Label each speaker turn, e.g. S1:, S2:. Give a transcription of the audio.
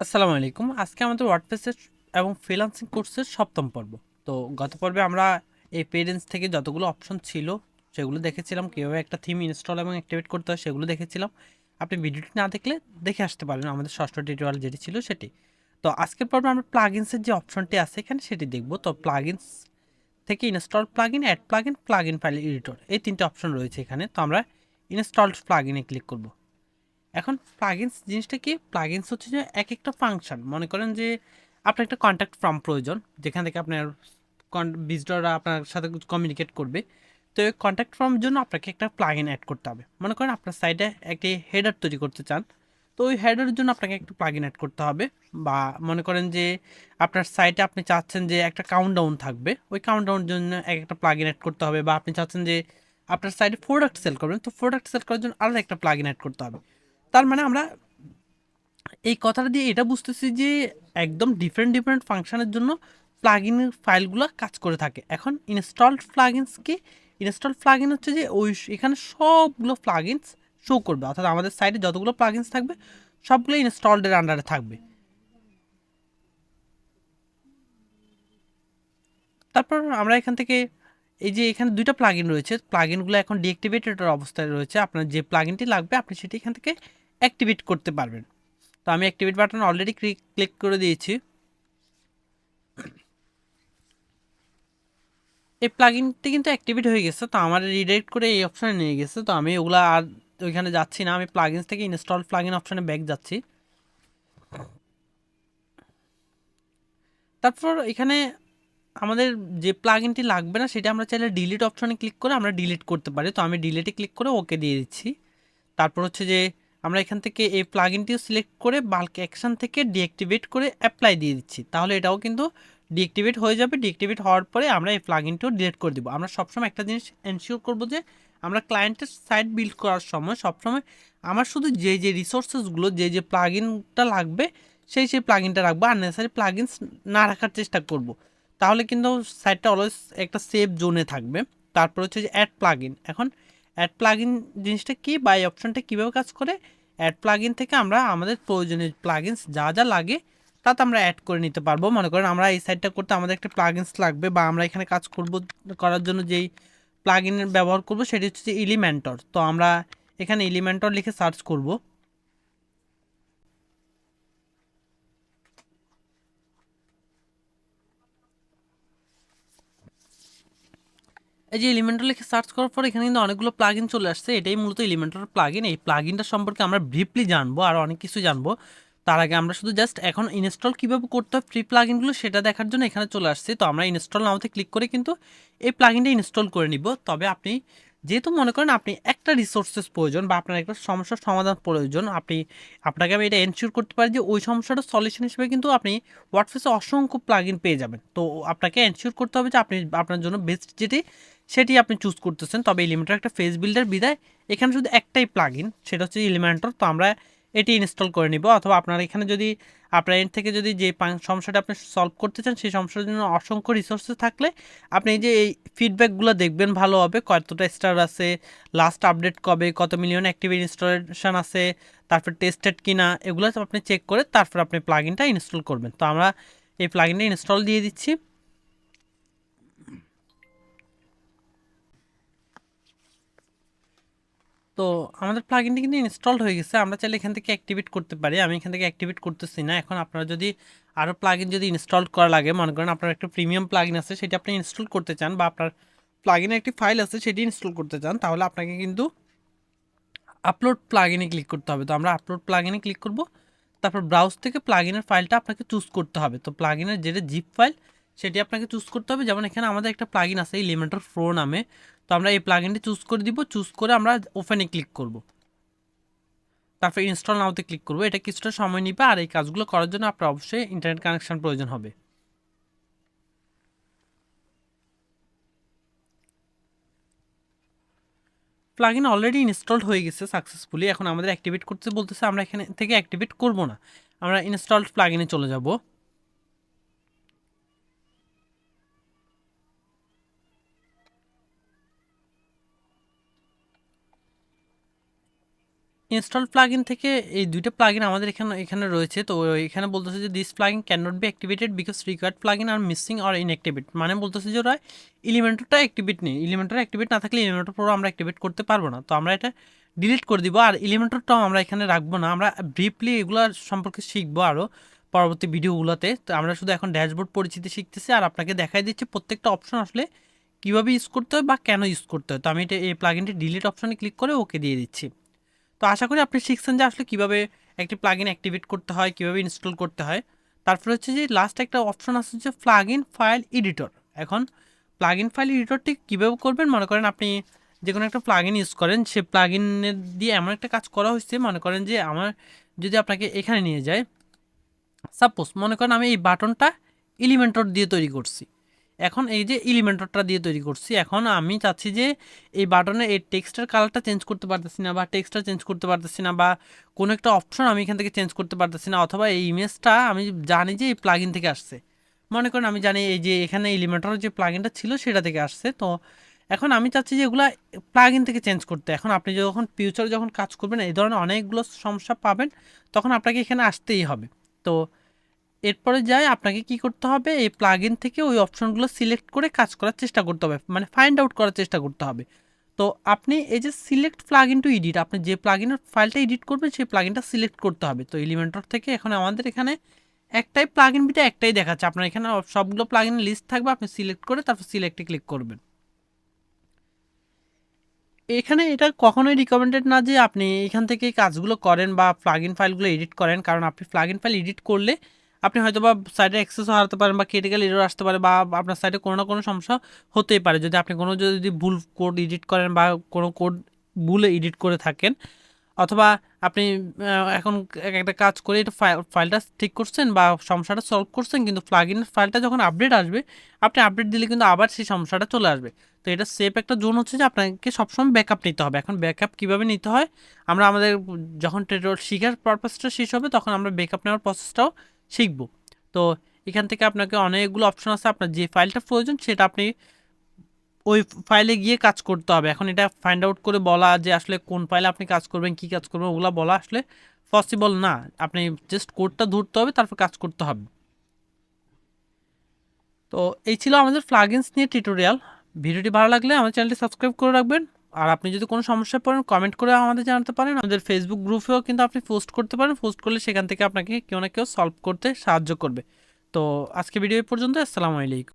S1: আসসালামু আলাইকুম। আজকে আমাদের ওয়ার্ডপ্রেসের এবং ফ্রিল্যান্সিং কোর্সের সপ্তম পর্ব। তো গত পর্বে আমরা এই পেরেন্টস থেকে যতগুলো অপশন ছিল সেগুলো দেখেছিলাম, কীভাবে একটা থিম ইনস্টল এবং অ্যাক্টিভেট করতে হয় সেগুলো দেখেছিলাম। আপনি ভিডিওটি না দেখলে দেখে আসতে পারেন আমাদের ষষ্ঠ টিউটোরিয়াল যেটি ছিল সেটি। তো আজকের পর্বে আমরা প্লাগিনসের যে অপশনটি আছে এখানে সেটি দেখব। তো প্লাগিনস থেকে install plugin add plugin plugin file editor এই তিনটে অপশন রয়েছে এখানে। তো আমরা ইনস্টলড প্লাগিনে ক্লিক করব। এখন প্লাগিনস জিনিসটা কি? প্লাগিনস হচ্ছে যে এক একটা ফাংশন মনে করেন যে আপনার একটা কন্ট্যাক্ট ফর্ম প্রয়োজন, যেখান থেকে আপনার ভিজিটররা আপনার সাথে কমিউনিকেট করবে। তো এই কন্ট্যাক্ট ফর্মের জন্য আপনাকে একটা প্লাগিন অ্যাড করতে হবে। মনে করেন আপনার সাইডে একটি হেডার তৈরি করতে চান। তো ওই হেডারের জন্য আপনাকে একটু প্লাগিন অ্যাড করতে হবে। বা মনে করেন যে আপনার সাইটে আপনি চাচ্ছেন যে একটা কাউন্টডাউন থাকবে। ওই কাউন্টডাউনের জন্য এক একটা প্লাগিন অ্যাড করতে হবে। বা আপনি চাচ্ছেন যে আপনার সাইটে প্রোডাক্ট সেল করবেন। তো প্রোডাক্ট সেল করার জন্য আলাদা একটা প্লাগিন অ্যাড করতে হবে। তার মানে আমরা এই কথাটা দিয়ে এটা বুঝতেছি যে একদম ডিফারেন্ট ডিফারেন্ট ফাংশনের জন্য প্লাগিনের ফাইলগুলো কাজ করে থাকে। এখন ইনস্টলড প্লাগিনস কি? ইনস্টল প্লাগিন হচ্ছে যে ওই এখানে সবগুলো প্লাগিনস শো করবে। অর্থাৎ আমাদের সাইটে যতগুলো প্লাগিনস থাকবে, সবগুলো ইনস্টলডের আন্ডারে থাকবে। তারপর আমরা এখান থেকে এই যে এখানে দুইটা প্লাগিন রয়েছে প্লাগিনগুলো এখন ডিঅ্যাক্টিভেটেড অবস্থায় রয়েছে। আপনার যে প্লাগিনটি লাগবে, আপনি সেটি এখান থেকে অ্যাক্টিভেট করতে পারবেন। তো আমি অ্যাক্টিভেট বাটন অলরেডি ক্লিক করে দিয়েছি। এই প্লাগিনটি কিন্তু অ্যাক্টিভেট হয়ে গেছে, তো আমার রিডাইরেক্ট করে এই অপশানে নিয়ে গেছে। তো আমি ওগুলো আর ওইখানে যাচ্ছি না, আমি প্লাগিনস থেকে ইনস্টল প্লাগিন অপশানে ব্যাক যাচ্ছি। তারপর এখানে আমাদের যে প্লাগিনটি লাগবে না, সেটা আমরা চাইলে ডিলিট অপশনে ক্লিক করে আমরা ডিলিট করতে পারি। তো আমি ডিলিটে ক্লিক করে ওকে দিয়ে দিচ্ছি। তারপর হচ্ছে যে আমরা এখান থেকে এই প্লাগিনটিও সিলেক্ট করে বাল্ক অ্যাকশন থেকে ডিঅ্যাক্টিভেট করে অ্যাপ্লাই দিয়ে দিচ্ছি। তাহলে এটাও কিন্তু ডিঅ্যাক্টিভেট হয়ে যাবে। ডিঅ্যাক্টিভেট হওয়ার পরে আমরা এই প্লাগিনটিও ডিলিট করে দিব। আমরা সবসময় একটা জিনিস এনশিওর করব যে আমরা ক্লায়েন্টের সাইট বিল্ড করার সময় সবসময় আমার শুধু যে যে রিসোর্সেসগুলো যে যে প্লাগিনটা লাগবে, সেই সেই প্লাগিনটা রাখব। আর নেসারি প্লাগিনস না রাখার চেষ্টা করব। তাহলে কিন্তু সাইটটা অলওয়েজ একটা সেফ জোনে থাকবে। তারপর হচ্ছে যে অ্যাড প্লাগিন এখন অ্যাড প্লাগিন জিনিসটা কী বা এই অপশনটা কীভাবে কাজ করে? অ্যাড প্লাগিন থেকে আমরা আমাদের প্রয়োজনীয় প্লাগিনস যা যা লাগে, তাতে আমরা অ্যাড করে নিতে পারব। মনে করেন আমরা এই সাইটটা করতে আমাদের একটা প্লাগিনস লাগবে বা আমরা এখানে কাজ করব করার জন্য যেই প্লাগিনের ব্যবহার করব, সেটি হচ্ছে যে ইলিমেন্টর তো আমরা এখানে ইলিমেন্টর লিখে সার্চ করব। এই যে এলিমেন্টর লিখে সার্চ করার পর এখানে কিন্তু অনেকগুলো প্লাগিন চলে আসছে। এটাই মূলত এলিমেন্টর প্লাগিন এই প্লাগিনটা সম্পর্কে আমরা ব্রিফলি জানব আর অনেক কিছু জানব। তার আগে আমরা শুধু জাস্ট এখন ইনস্টল কীভাবে করতে হয় ফ্রি প্লাগিনগুলো সেটা দেখার জন্য এখানে চলে আসছি। তো আমরা ইনস্টল নামতে ক্লিক করে কিন্তু এই প্লাগিনটা ইনস্টল করে নিব। তবে আপনি যেহেতু মনে করেন আপনি একটা রিসোর্সেস প্রয়োজন বা আপনার একটা সমস্যার সমাধান প্রয়োজন, আপনি আপনাকে আমি এটা এনশিওর করতে পারি যে ওই সমস্যাটার সলিউশন হিসেবে কিন্তু আপনি ওয়ার্ডফেসে অসংখ্য প্লাগিন পেয়ে যাবেন। তো আপনাকে এনশিওর করতে হবে যে আপনি আপনার জন্য বেস্ট যেটি সেটি আপনি চুজ করতেছেন। তবে এলিমেন্টর একটা ফেস বিল্ডার বিদায় এখানে শুধু একটাই প্লাগিন সেটা হচ্ছে এলিমেন্টর তো আমরা এটি ইনস্টল করে নিব। অথবা আপনার এখানে যদি আপনার এন্ড থেকে যদি যে সমস্যাটা আপনি সলভ করতে চান, সেই সমস্যার জন্য অসংখ্য রিসোর্সেস থাকলে আপনি এই যে এই ফিডব্যাকগুলো দেখবেন ভালো হবে। কতটা স্টার আছে লাস্ট আপডেট কবে, কত মিলিয়ন অ্যাক্টিভ ইনস্টলেশন আছে, তারপর টেস্টেড কিনা, এগুলো আপনি চেক করে তারপর আপনি প্লাগিনটা ইনস্টল করবেন। তো আমরা এই প্লাগিনটা ইনস্টল দিয়ে দিচ্ছি। তো আমাদের প্লাগিনটি কিন্তু ইনস্টলড হয়ে গেছে। আমরা চাইলে এখান থেকে অ্যাক্টিভেট করতে পারি। আমি এখান থেকে অ্যাক্টিভেট করতেছি না। এখন আপনারা যদি আরও প্লাগিন যদি ইনস্টল করা লাগে, মনে করেন আপনার একটা প্রিমিয়াম প্লাগিন আছে, সেটি আপনি ইনস্টল করতে চান বা আপনার প্লাগিনে একটি ফাইল আছে, সেটি ইনস্টল করতে চান, তাহলে আপনাকে কিন্তু আপলোড প্লাগিনে ক্লিক করতে হবে। তো আমরা আপলোড প্লাগিনে ক্লিক করব। তারপর ব্রাউজ থেকে প্লাগিনের ফাইলটা আপনাকে চুজ করতে হবে। তো প্লাগিনের যেটা জিপ ফাইল সেটি আপনাকে চুজ করতে হবে। যেমন এখানে আমাদের একটা প্লাগিন আছে ইলিমেন্টার ফ্রো নামে। তো আমরা এই প্লাগিনটি চুজ করে দিব চুজ করে আমরা ওপেনে ক্লিক করব। তারপর ইনস্টল নাওতে ক্লিক করব। এটা কিছুটা সময় নিবে আর এই কাজগুলো করার জন্য আপনার অবশ্যই ইন্টারনেট কানেকশন প্রয়োজন হবে। প্লাগিন অলরেডি ইনস্টলড হয়ে গেছে সাকসেসফুলি এখন আমাদের অ্যাক্টিভেট করতে বলতেছে, আমরা এখানে থেকে অ্যাক্টিভেট করব না। আমরা ইনস্টলড প্লাগিনে চলে যাব। ইনস্টল প্লাগইন থেকে এই দুইটা প্লাগইন আমাদের এখানে এখানে রয়েছে। তো এখানে বলতেছে যে this plugin can not be activated because required plugin are missing or inactivate মানে বলতেছে যে ওরা এলিমেন্টরটা অ্যাক্টিভেট নেই। এলিমেন্টর অ্যাক্টিভেট না থাকলে এলিমেন্টর পুরো আমরা অ্যাক্টিভেট করতে পারব না। তো আমরা এটা ডিলিট করে দিব। আর ইলিমেন্টরটাও আমরা এখানে রাখব না। আমরা ব্রিফলি এগুলো সম্পর্কে শিখব আরও পরবর্তী ভিডিওগুলোতে তো আমরা শুধু এখন ড্যাশবোর্ড পরিচিতি শিখতেছি। আর আপনাকে দেখাই দিচ্ছি প্রত্যেকটা অপশন আসলে কীভাবে ইউজ করতে হয় বা কেন ইউজ করতে হয়। তো আমি এটা এই প্লাগইনটি ডিলিট অপশনে ক্লিক করে ওকে দিয়ে দিচ্ছি। তো আশা করি আপনি শিখছেন যে আসলে কীভাবে একটি প্লাগইন অ্যাক্টিভেট করতে হয়, কীভাবে ইনস্টল করতে হয়। তারপরে হচ্ছে যে লাস্ট একটা অপশন আছে যে প্লাগইন ফাইল এডিটর এখন প্লাগইন ফাইল এডিটরটি কীভাবে করবেন? মনে করেন আপনি যে কোনো একটা প্লাগইন ইউজ করেন, সে প্লাগইনের দিয়ে এমন একটা কাজ করা হয়েছে, মনে করেন যে আমার যদি আপনাকে এখানে নিয়ে যায় সাপোজ মনে করেন আমি এই বাটনটা এলিমেন্টর দিয়ে তৈরি করছি। এখন এই যে এলিমেন্টরটা দিয়ে তৈরি করছি, এখন আমি চাচ্ছি যে এই বাটনে এই টেক্সটের কালারটা চেঞ্জ করতে পারতেছি না বা টেক্সটটা চেঞ্জ করতে পারতেছি না বা কোনো একটা অপশন আমি এখান থেকে চেঞ্জ করতে পারতেছি না অথবা এই ইমেজটা আমি জানি যে এই প্লাগইন থেকে আসছে। মনে করেন আমি জানি এই যে এখানে এলিমেন্টর যে প্লাগইনটা ছিল সেটা থেকে আসছে, তো এখন আমি চাচ্ছি যে এগুলো প্লাগইন থেকে চেঞ্জ করতে। এখন আপনি যখন ফিউচারে যখন কাজ করবেন, এই ধরনের অনেকগুলো সমস্যা পাবেন, তখন আপনাকে এখানে আসতেই হবে। তো এরপরে যাই আপনাকে কি করতে হবে? এই প্লাগইন থেকে ওই অপশনগুলো সিলেক্ট করে কাজ করার চেষ্টা করতে হবে। মানে ফাইন্ড আউট করার চেষ্টা করতে হবে। তো আপনি এই যে সিলেক্ট প্লাগইন টু এডিট আপনি যে প্লাগইনের ফাইলটা এডিট করবেন, সেই প্লাগইনটা সিলেক্ট করতে হবে। তো এলিমেন্টর থেকে এখন আমাদের এখানে একটাই প্লাগইন বিটা একটাই দেখাচ্ছে। আপনার এখানে সবগুলো প্লাগইনের লিস্ট থাকবে, আপনি সিলেক্ট করে তারপর সিলেক্টে ক্লিক করবেন। এখানে এটা কখনোই রিকমেন্ডেড না যে আপনি এখান থেকে কাজগুলো করেন বা প্লাগইন ফাইলগুলো এডিট করেন। কারণ আপনি প্লাগইন ফাইল এডিট করলে আপনি হয়তো বা সাইডে অ্যাক্সেসও হারাতে পারেন বা ক্রিটিক্যাল এরর আসতে পারে বা আপনার সাইডে কোনো না কোনো সমস্যা হতেই পারে। যদি আপনি কোনো যদি ভুল কোড এডিট করেন বা কোনো কোড ভুলে এডিট করে থাকেন অথবা আপনি এখন একটা কাজ করে এটা ফাইলটা ঠিক করছেন বা সমস্যাটা সলভ করছেন কিন্তু প্লাগইন ফাইলটা যখন আপডেট আসবে, আপনি আপডেট দিলে কিন্তু আবার সেই সমস্যাটা চলে আসবে। তো এটা সেফ একটা জোন হচ্ছে যে আপনাকে সবসময় ব্যাকআপ নিতে হবে। এখন ব্যাকআপ কীভাবে নিতে হয়? আমরা আমাদের যখন টেটোরিয়াল শিখার পারপাসটা শেষ হবে তখন আমরা ব্যাকআপ নেওয়ার প্রসেসটাও শিখব। তো এখান থেকে আপনাকে অনেকগুলো অপশন আছে। আপনার যে ফাইলটা প্রয়োজন সেটা আপনি ওই ফাইলে গিয়ে কাজ করতে হবে। এখন এটা ফাইন্ড আউট করে বলা যে আসলে কোন ফাইলে আপনি কাজ করবেন, কি কাজ করবেন, ওগুলো বলা আসলে পসিবল না। আপনি জাস্ট কোডটা ধরতে হবে, তারপর কাজ করতে হবে। তো এই ছিল আমাদের প্লাগইনস নিয়ে টিউটোরিয়াল ভিডিওটি ভালো লাগলে আমার চ্যানেলটি সাবস্ক্রাইব করে রাখবেন। আর আপনি যদি কোনো সমস্যা পড়েন কমেন্ট করে আমাদের জানাতে পারেন। আমাদের ফেসবুক গ্রুপেও কিন্তু আপনি পোস্ট করতে পারেন। পোস্ট করলে সেখান থেকে আপনাকে কেউ না কেউ সলভ করতে সাহায্য করবে। তো আজকে ভিডিও পর্যন্ত আসসালামু আলাইকুম।